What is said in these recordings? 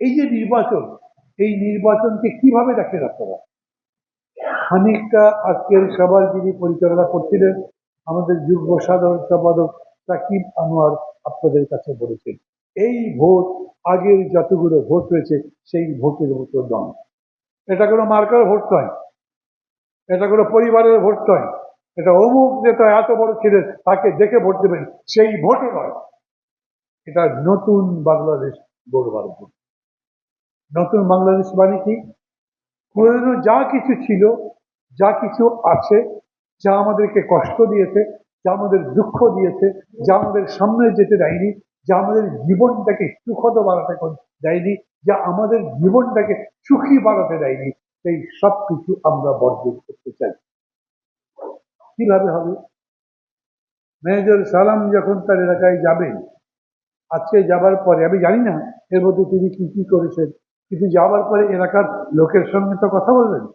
এই যে নির্বাচন, এই নির্বাচনকে কীভাবে দেখেন আপনারা? খানিকটা আজকের সবার যিনি পরিচালনা করছিলেন, আমাদের যুগ্ম সাধারণ সম্পাদক সাকিব আনোয়ার আপনাদের কাছে বলেছেন, এই ভোট আগের যতগুলো ভোট হয়েছে, সেই ভোটের মতো নয়। এটা কোনো মার্কার ভোট নয়, এটা কোনো পরিবারের ভোট নয়, এটা অমুক নেতা এত বড় ছিলেন, তাকে দেখে ভোট দেবেন, সেই ভোটও নয়। এটা নতুন বাংলাদেশ গড়বার ভোট। নতুন বাংলাদেশ মানে কি পুরনো যা কিছু ছিল, যা কিছু আছে, যা আমাদেরকে কষ্ট দিয়েছে, যা আমাদের দুঃখ দিয়েছে, যা আমাদের সামনে যেতে দেয়নি, যা আমাদের জীবনটাকে সুখদ বাড়াতে দেয়নি, যা আমাদের জীবনটাকে সুখী বাড়াতে দেয়নি, সেই সব কিছু আমরা বর্জন করতে চাই। কীভাবে হবে? মেজর সালাম যখন তার এলাকায় যাবেন, আজকে যাবার পরে, আমি জানি না, এর মধ্যে তিনি কি কি করেছেন। কিন্তু যাওয়ার পরে এলাকার লোকের সঙ্গে তো কথা বলবেন।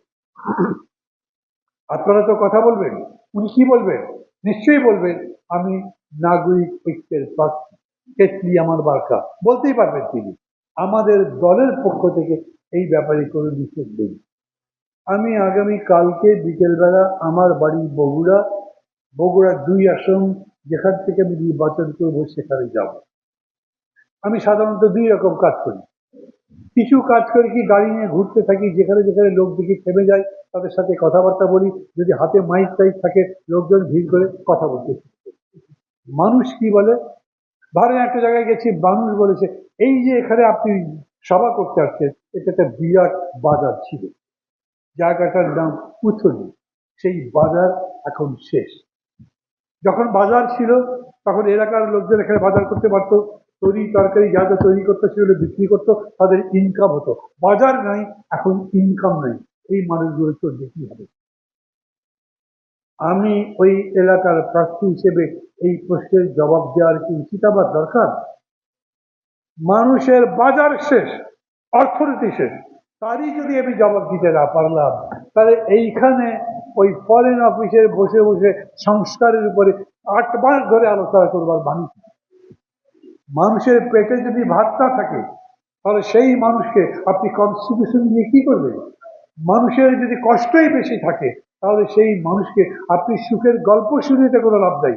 আপনারা তো কথা বলবেন। উনি কি বলবেন? নিশ্চয়ই বলবেন, আমি নাগরিক ঐক্যের প্রার্থী আমার বার্কা। বলতেই পারবেন তিনি। আমাদের দলের পক্ষ থেকে এই ব্যাপারে কোনো নিষেধ নেই। আমি আগামী কালকে বিকেলবেলা আমার বাড়ি বগুড়া বগুড়া দুই আসন, যেখান থেকে আমি নির্বাচন করব সেখানে যাব। আমি সাধারণত দুই রকম কাজ করি। কিছু কাজ করে কি গাড়ি নিয়ে ঘুরতে থাকি, যেখানে যেখানে লোক দেখি থেমে যায়, তাদের সাথে কথাবার্তা বলি, যদি হাতে মাইক টাইক থাকে, লোকজন ভিড় করে কথা বলতে মানুষ কি বলে? ধরেন একটা জায়গায় গেছি, মানুষ বলেছে, এই যে এখানে আপনি সভা করতে আসছেন, এটা একটা বিরাট বাজার ছিল। জায়গাটার নাম পুথলি সেই বাজার এখন শেষ। যখন বাজার ছিল, তখন এলাকার লোকজন এখানে বাজার করতে পারতো। তৈরি তরকারি, যা যা তৈরি করতে সেগুলো বিক্রি করতো, তাদের ইনকাম হতো। বাজার নাই, এখন ইনকাম নাই। এই মানুষগুলো চলবে কীভাবে? আমি ওই এলাকার প্রার্থী হিসেবে এই প্রশ্নের জবাব দেওয়ার কি উচিত আবার দরকার? মানুষের বাজার শেষ, অর্থনীতি শেষ। তারই যদি আমি জবাব দিতে না পারলাম, তাহলে এইখানে ওই ফরেন অফিসে বসে বসে সংস্কারের উপরে আট মাস ধরে আলোচনা করবার মানুষ মানুষের পেটে যদি ভাত না থাকে, তাহলে সেই মানুষকে আপনি কনস্টিটিউশন দিয়ে কি করবেন? মানুষের যদি কষ্টই বেশি থাকে, তাহলে সেই মানুষকে আপনি সুখের গল্প শুনিতে কোনো লাভ নাই।